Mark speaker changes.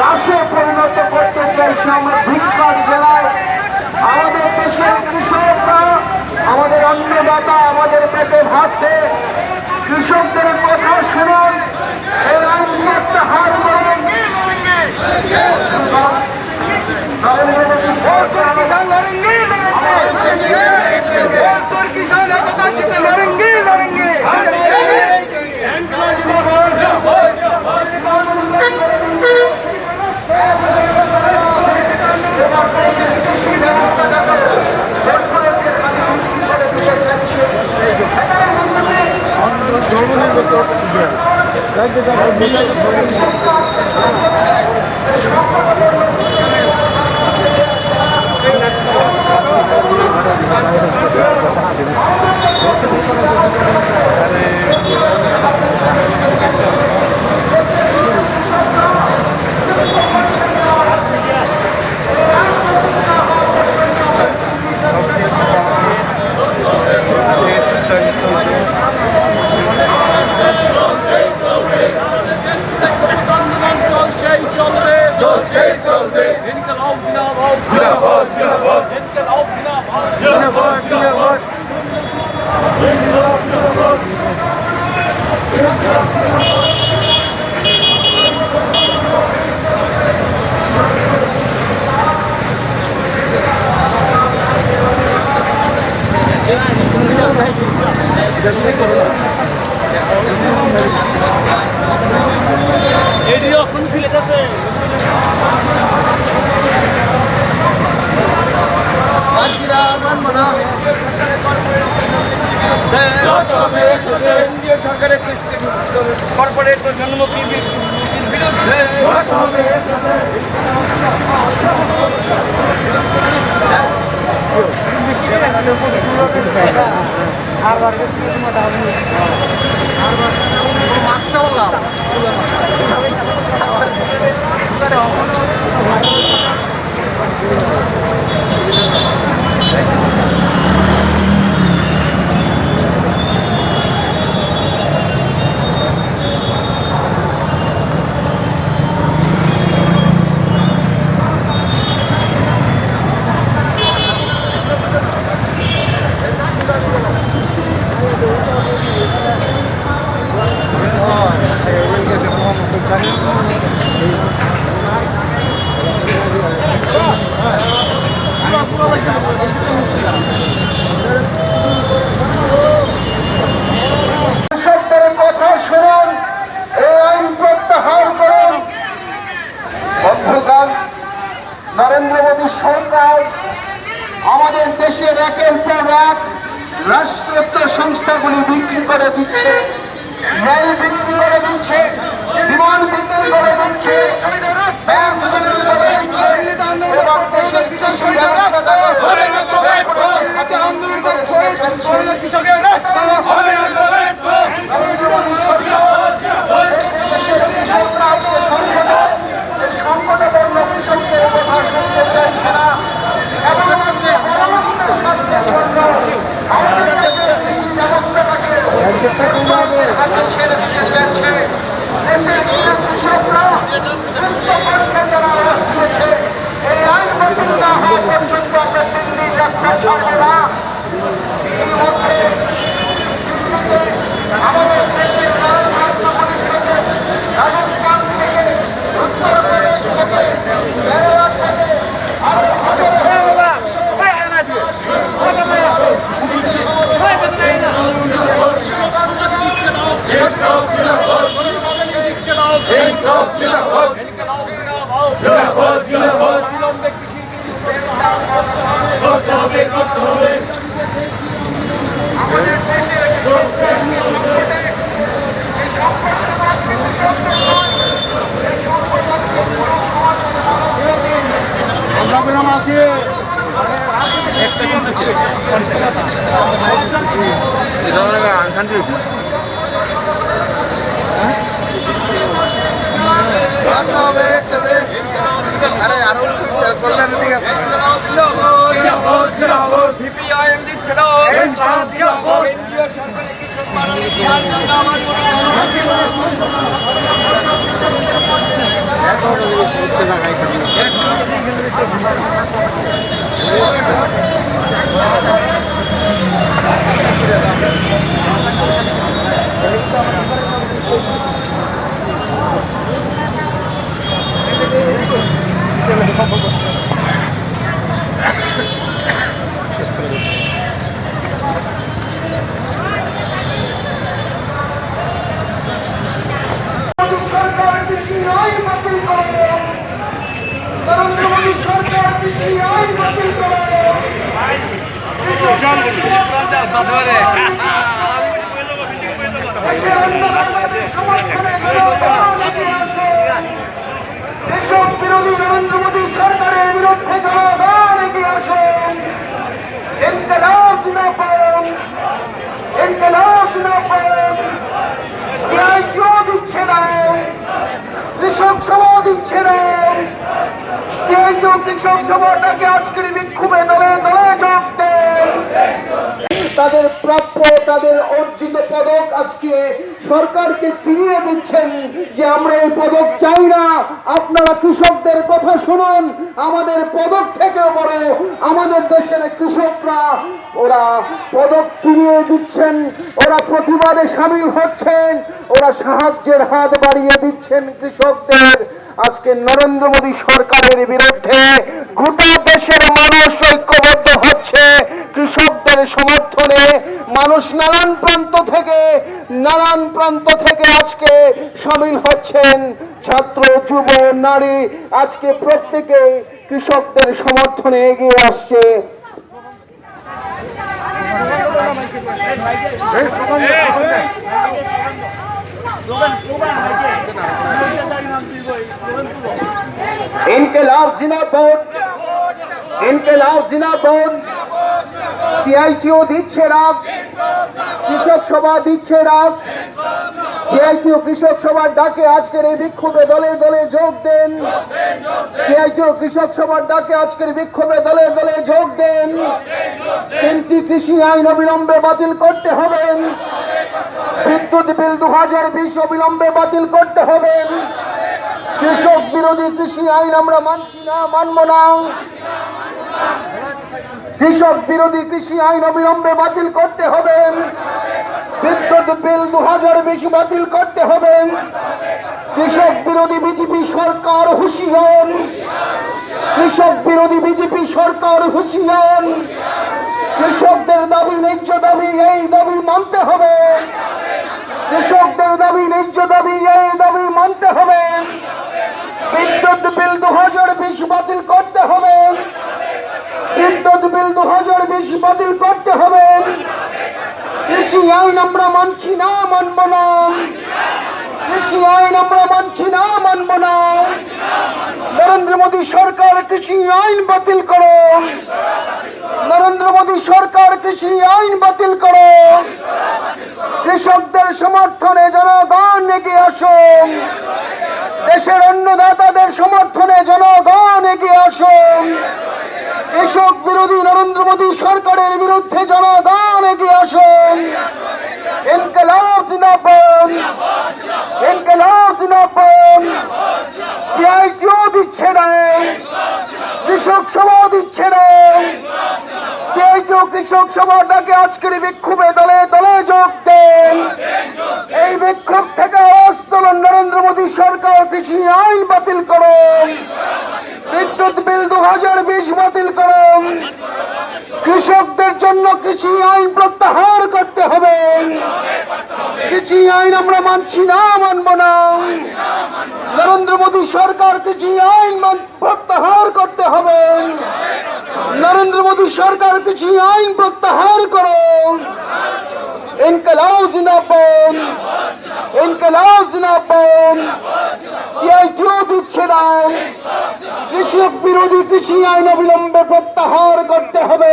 Speaker 1: রাষ্ট্রে পরিণত করতে চাইছি আমরা ভিক্ষার জেলায়। আমাদের দেশের কৃষকরা, আমাদের অন্নদাতা, আমাদের পেটে ভাবছে কৃষকদের কথা শুনুন। এর আইন করুন
Speaker 2: Gracias.
Speaker 3: কেন্দ্রীয় সরকারের কর্পোরেট জন্মমুখী বিরুদ্ধে
Speaker 1: কৃষকদের কথা শুনুন এই আইন প্রত্যাহার করুন বন্ধুগণ আমাদের দেশের একের পর এক রাষ্ট্রীয়ত্ব সংস্থাগুলি বিক্রি করে দিচ্ছে, রেল বিক্রি করে দিচ্ছে, বিমান বিক্রি করে দিচ্ছে, ব্যাংক বিক্রি করে দিচ্ছে এবং দেশের কৃষি ব্যবস্থাকে
Speaker 3: আন্দোলন শহীদ কৃষকের রক্ত
Speaker 2: বিলম্বে কৃষি করতে হবে করতে হবে
Speaker 3: রাখতে হবে একসাথে আরে আরও কল্যাণ ঠিক আছে। কেন্দ্রীয় সরকারের কৃষক বাড়ালে বিহার জিন্দাবাদ মোদী সরকার কৃষি আইন বাতিল করো নরেন্দ্র মোদী সরকার কৃষি আইন বাতিল করো দেশের অন্নদাতাদের সমর্থনে জনগণ এগিয়ে আসো। দেশক বিরোধী নরেন্দ্র মোদী সরকারের বিরুদ্ধে জনগণ এগিয়ে আসুন ইনকলাব জিন্দাবাদ ইনকলাব জিন্দাবাদ সিআইটিও দিচ্ছে না কৃষক সভা দিচ্ছে না কৃষক সভাটাকে আজকের বিক্ষোভে দলে দলে যোগ
Speaker 1: তাদের প্রাপ্য, তাদের অর্জিত পদক আজকে সরকারকে ফিরিয়ে দিচ্ছেন যে আমরা এই পদক চাই না। আপনারা কৃষকদের কথা শুনুন, আমাদের পদক থেকেও বড়, আমাদের দেশের কৃষকরা ওরা পদক ফিরিয়ে দিচ্ছেন, ওরা প্রতিবাদে সামিল হচ্ছেন, ওরা সাহায্যের হাত বাড়িয়ে দিচ্ছেন কৃষকদের। আজকে নরেন্দ্র মোদী সরকারের বিরুদ্ধে গোটা দেশের মানুষ ঐক্যবদ্ধ হচ্ছে। তাদের সমর্থনে মানুষ নানান প্রান্ত থেকে, নানান প্রান্ত থেকে আজকে সামিল হচ্ছেন ছাত্র, যুব, নারী। আজকে প্রত্যেকে কৃষকদের সমর্থনে এগিয়ে আসছে। ইনকেলাব জিনাবন্দ ইনকেলাব জিনাবন্দ সিআইটিও দিচ্ছে রাগ কৃষক সভা দিচ্ছে রাগ সিআইটিও কৃষক সভার ডাকে আজকের এই বিক্ষোভে দলে দলে যোগ দেন। সিআইটিও কৃষক সভার ডাকে আজকের বিক্ষোভে দলে দলে যোগ দেন। তিনটি কৃষি আইন অবিলম্বে বাতিল করতে হবেন বিদ্যুৎ বিল দু হাজার বিশ অবিলম্বে বাতিল করতে হবেন কৃষক বিরোধী কৃষি আইন আমরা মানছি না, মানব না। কৃষক বিরোধী কৃষি আইন অবিলম্বে বাতিল করতে হবে। বিদ্যুৎ বিল দু হাজার বিশ বাতিল করতে হবে। কৃষক বিরোধী বিজেপি সরকার হুঁশিয়ার কৃষক বিরোধী বিজেপি সরকার হুঁশিয়ার কৃষকদের দাবি ন্যায্য দাবি, এই দাবি মানতে হবে। কৃষকদের দাবি ন্যায্য দাবি, এই দাবি মানতে হবে। বিদ্যুৎ বিল দু হাজার বিশ বাতিল করতে হবে। বিদ্যুৎ বিল দু হাজার বিশ বাতিল করতে হবে। কৃষি আইন আমরা মানছি না, মানব না। কৃষি আইন আমরা মানছি না, মানব না। নরেন্দ্র মোদী সরকার কৃষি আইন বাতিল করো। নরেন্দ্র মোদী সরকার কৃষি আইন বাতিল করো। কৃষকদের সমর্থনে জনগণ এগিয়ে আসুন দেশের অন্নদাতাদের সমর্থনে জনগণ এগিয়ে আসুন কৃষক বিরোধী নরেন্দ্র মোদী সরকারের বিরুদ্ধে জনগণ এগিয়ে আসুন। ইনকলাব জিন্দাবাদ। ইনকলাব জিন্দাবাদ। সিআইটিও দিচ্ছে না। কৃষক সভা দিচ্ছে না। সিআইটিও কৃষক সভাটাকে আজকের বিক্ষোভে দলে দলে যোগ দেন। এই বিক্ষোভ থেকে আওয়াজ তোলন নরেন্দ্র মোদী সরকার। কৃষি আইন বাতিল করুন বিদ্যুৎ বিল দু হাজার বিশ বাতিল করুন কৃষকদের জন্য কৃষি আইন প্রত্যাহার করতে হবে। কৃষি আইন আমরা মানছি না, মানব না। নরেন্দ্র মোদী সরকার কৃষি আইন প্রত্যাহার করতে হবে। নরেন্দ্র মোদী সরকার কৃষি আইন প্রত্যাহার করুন ইনকলাব জিন্দাবাদ। ইনকলাব জিন্দাবাদ। সিআইটিও দিচ্ছে না কৃষক বিরোধী কৃষি আইন অবিলম্বে প্রত্যাহার করতে হবে।